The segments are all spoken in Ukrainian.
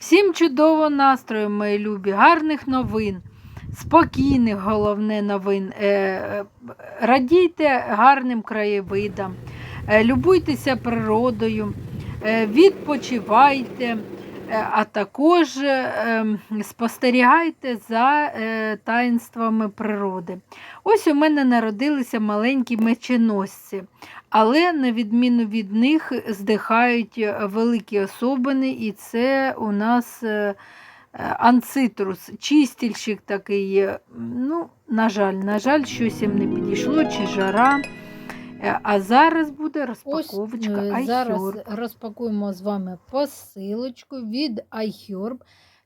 Всім чудового настрою, мої любі, гарних новин, спокійних, головне новин. Е, е, Радійте гарним краєвидам, е, любуйтеся природою, відпочивайте, а також е, ем, спостерігайте за е, таїнствами природи. Ось у мене народилися маленькі меченосці. Але на відміну від них здихають е, великі особини, і це у нас е, е, анцитрус, чистільщик такий. е, Ну, на жаль, на жаль, щось їм не підійшло, чи жара. Е, А зараз буде розпаковочка Ось, е, зараз розпакуємо з вами посилочку від iHerb.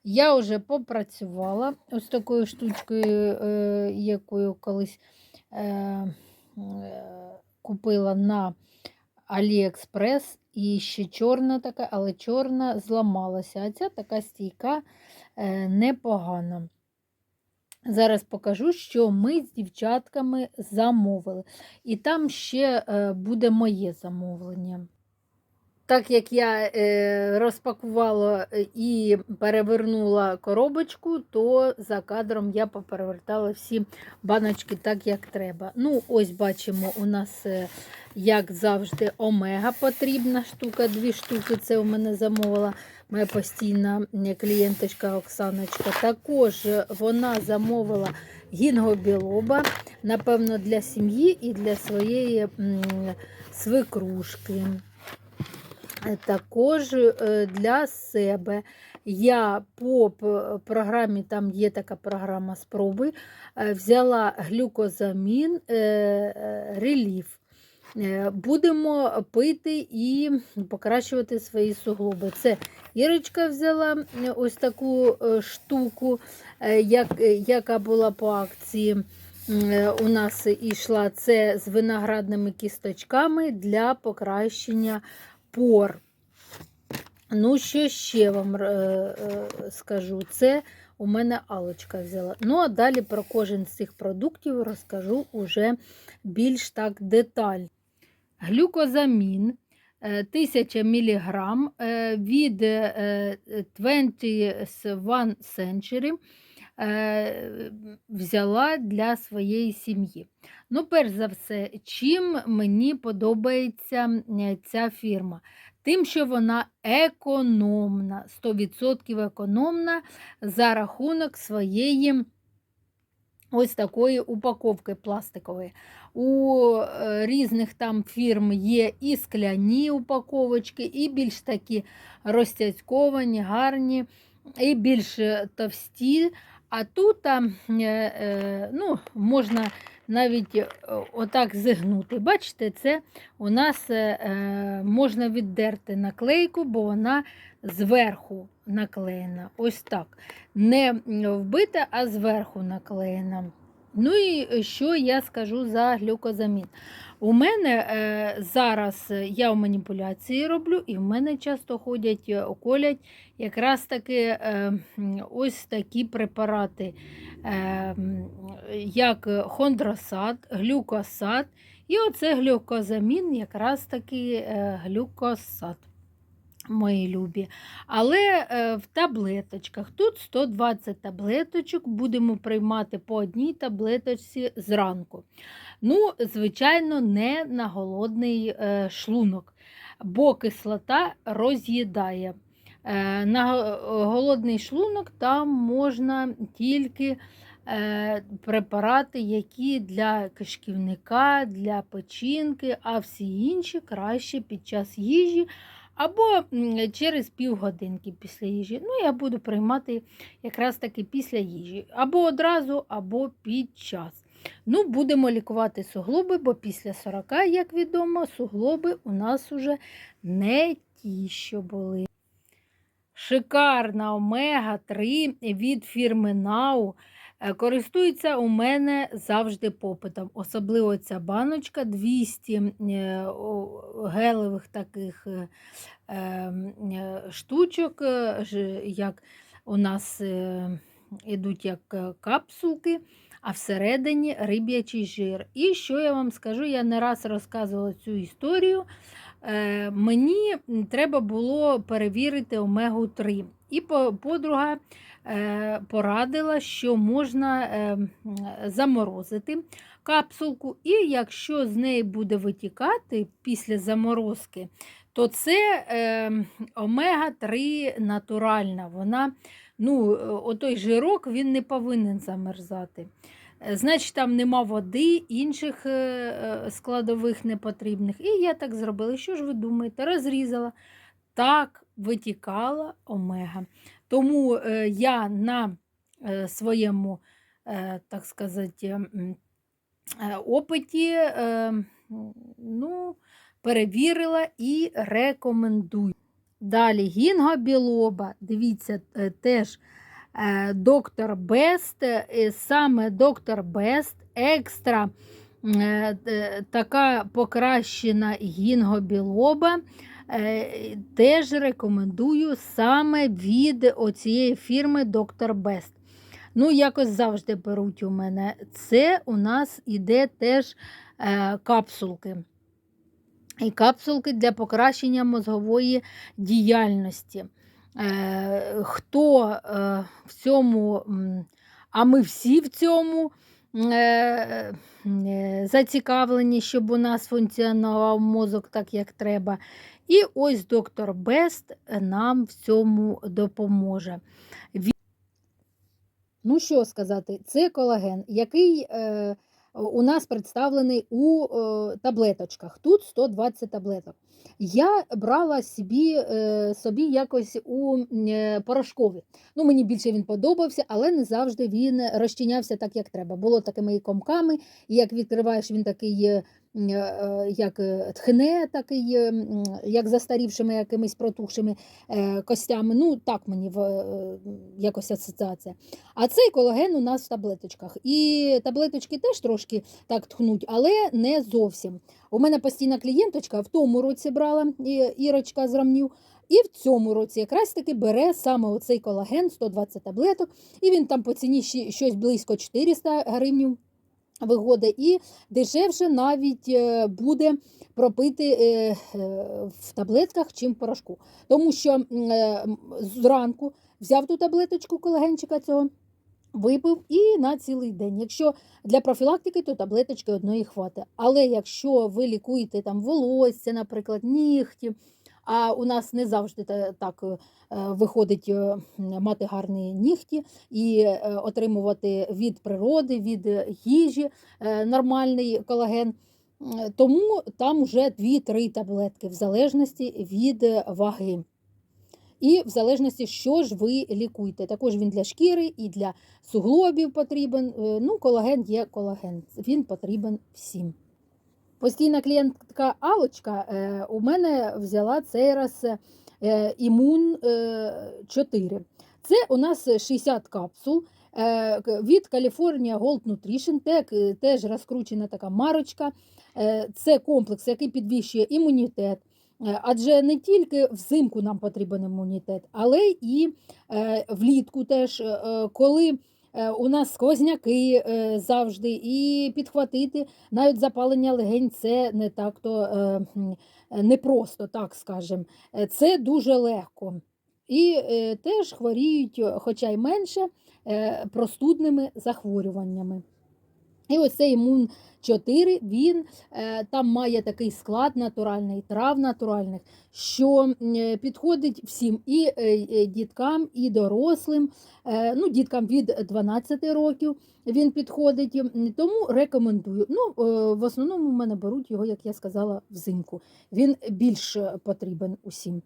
Я вже попрацювала ось такою штучкою, е, якою колись купила на AliExpress. І ще чорна така, але чорна зламалася. А ця така стійка непогана. Зараз покажу, що ми з дівчатками замовили. І там ще е, буде моє замовлення. Так як я е, розпакувала е, і перевернула коробочку, то за кадром я поперевертала всі баночки так, як треба. Ну, ось бачимо, у нас, як завжди, омега потрібна штука, дві штуки. Це у мене замовила моя постійна клієнточка Оксаночка. Також е, вона замовила гінгобілоба, напевно, для сім'ї і для своєї свекрушки. Е, Також е, для себе я по програмі, там є така програма спроби, взяла глюкозамін реліф. Е, Будемо пити і покращувати свої суглоби. Це Ірочка взяла ось таку е, штуку, е, як, яка була по акції. У нас йшла це з виноградними кісточками для покращення пор. Ну, що ще вам скажу? Це у мене Алочка взяла. Ну, а далі про кожен з цих продуктів розкажу уже більш так детально. Глюкозамін е, 1000 мг е, від е, 21 Century е, взяла для своєї сім'ї. Ну, перш за все, чим мені подобається е, ця фірма? Тим, що вона економна, 100% економна за рахунок своєї ось такої упаковки пластикової. У е, різних там фірм є і скляні упаковочки, і більш такі розтяцьковані, гарні, і більш е, товсті. А тут е, ну, можна навіть отак зігнути. Бачите, це у нас можна віддерти наклейку, бо вона зверху наклеєна. Ось так. Не вбита, а зверху наклеєна. Ну і що я скажу за глюкозамін? У мене е, зараз е, я в маніпуляції роблю, і в мене часто ходять, е, околять якраз таки е, ось такі препарати, е, як хондросад, глюкосад. І оце глюкозамін, якраз таки е, глюкосад. Мої любі. Але е, в таблеточках тут 120 таблеточок будемо приймати по одній таблеточці зранку. Ну, звичайно, не на голодний е, шлунок, бо кислота роз'їдає. Е, на голодний шлунок там можна тільки е, препарати, які для кишківника, для печінки, а всі інші краще під час їжі або через півгодинки після їжі. Ну, я буду приймати якраз таки після їжі. Або одразу, або під час. Ну, будемо лікувати суглоби, бо після 40, як відомо, суглоби у нас уже не ті, що були. Шикарна омега-3 від фірми Now. Е, Користується у мене завжди попитом. Особливо ця баночка 200 е, гелевих таких е, е, е, штучок, як у нас ідуть як капсулки, а всередині риб'ячий жир. І що я вам скажу, я не раз розказувала цю історію. е, мені треба було перевірити омегу 3. І подруга е, порадила, що можна е, заморозити капсулку, і якщо з неї буде витікати після заморозки, то це е, омега-3 натуральна. Вона, ну, е, отой жирок він не повинен замерзати. Е, Значить, там нема води, інших е, складових непотрібних. І я так зробила. Що ж ви думаєте? Розрізала. Так витікала омега. Тому я на своєму, так сказати, опиті ну, перевірила і рекомендую. Далі гінгобілоба, дивіться, е, теж е, доктор Бест, е, саме доктор Бест, екстра така покращена гінгобілоба. Е, Теж рекомендую саме від оцієї фірми Доктор Бест. Ну, якось завжди беруть у мене. Це у нас іде теж капсулки. І капсулки для покращення мозгової діяльності. Е, хто е, в цьому, а ми всі в цьому е, зацікавлені, щоб у нас функціонував мозок так, як треба. І ось доктор Бест нам в цьому допоможе. Ну, що сказати, це колаген, який у нас представлений у е, таблеточках. Тут 120 таблеток. Я брала собі, е, собі якось у е, порошкові. Ну, мені більше він подобався, але не завжди він розчинявся так, як треба. Було такими комками, і як відкриваєш, він такий. Е, е, Як е, тхне, е, м, як застарівшими якимись протухшими костями. Ну, так мені в, якось асоціація. А цей колаген у нас в таблеточках. І таблеточки теж трошки так тхнуть, але не зовсім. У мене постійна клієнточка в тому році брала Ірочка з рамнів. І в цьому році якраз таки бере саме оцей колаген 120 таблеток, і він там по ціні щось близько 400 гривень вигоди, і дешевше навіть е, буде пропити е, е, в таблетках, чим в порошку. Тому що зранку взяв ту таблеточку колагенчика цього, випив і на цілий день. Якщо для профілактики, то таблеточки одної хватить. Але якщо ви лікуєте там волосся, наприклад, нігті, а у нас не завжди так е, виходить е, мати гарні нігті і е, отримувати від природи, від їжі нормальний колаген. Тому там вже 2-3 таблетки в залежності від ваги. І в залежності, що ж ви лікуєте. Також він для шкіри і для суглобів потрібен. Ну, колаген є колаген, він потрібен всім. Постійна клієнтка Алочка е, у мене взяла цей раз е, імун е, 4. Це у нас 60 капсул е, від California Gold Nutrition, е, теж розкручена така марочка. Е, Це комплекс, який підвищує імунітет. Е, Адже не тільки взимку нам потрібен імунітет, але і е, влітку теж, е, е, коли е, у нас сквозняки е, завжди, і підхватити навіть запалення легень це не так то е, е, непросто, так скажемо. Е, Це дуже легко. І е, теж хворіють, е, хоча й менше, е, простудними захворюваннями. І ось цей імун 4, він е, там має такий склад натуральний, трав натуральних, що е, підходить всім і е, діткам, і дорослим. Ну, діткам від 12 років він підходить, тому рекомендую. Ну, в основному в мене беруть його, як я сказала, взимку. Він більш потрібен усім.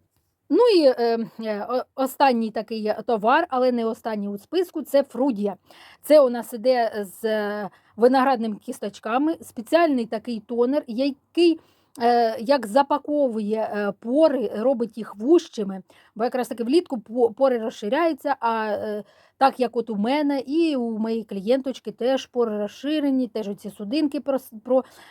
Ну і е, е, останній такий товар, але не останній у списку це фрудія. Це у нас іде з е, виноградними кісточками, спеціальний такий тонер, який як запаковує е, пори, робить їх вужчими, бо якраз таки влітку пори розширяються, а е, так як от у мене і у моєї клієнточки теж пори розширені, теж оці судинки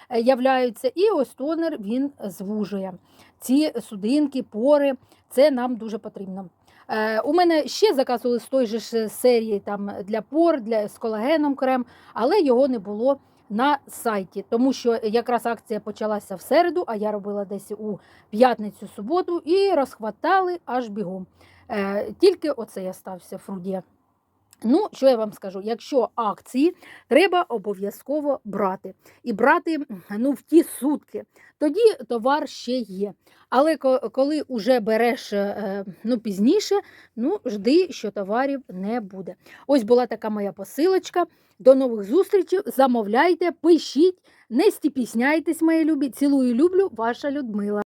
проявляються. І ось тонер він звужує ці судинки, пори. Це нам дуже потрібно. Е, у мене ще заказували з той же серії там, для пор, для, з колагеном крем, але його не було на сайті, тому що якраз акція почалася в середу, а я робила десь у п'ятницю, суботу, і розхватали аж бігом. Е, тільки оце я стався фрудія. Ну, що я вам скажу? Якщо акції, треба обов'язково брати. І брати ну, в ті сутки. Тоді товар ще є. Але коли вже береш е, ну, пізніше, ну, жди, що товарів не буде. Ось була така моя посилочка. До нових зустрічей. Замовляйте, пишіть, не стіпісняйтесь, мої любі. Цілую, люблю, ваша Людмила.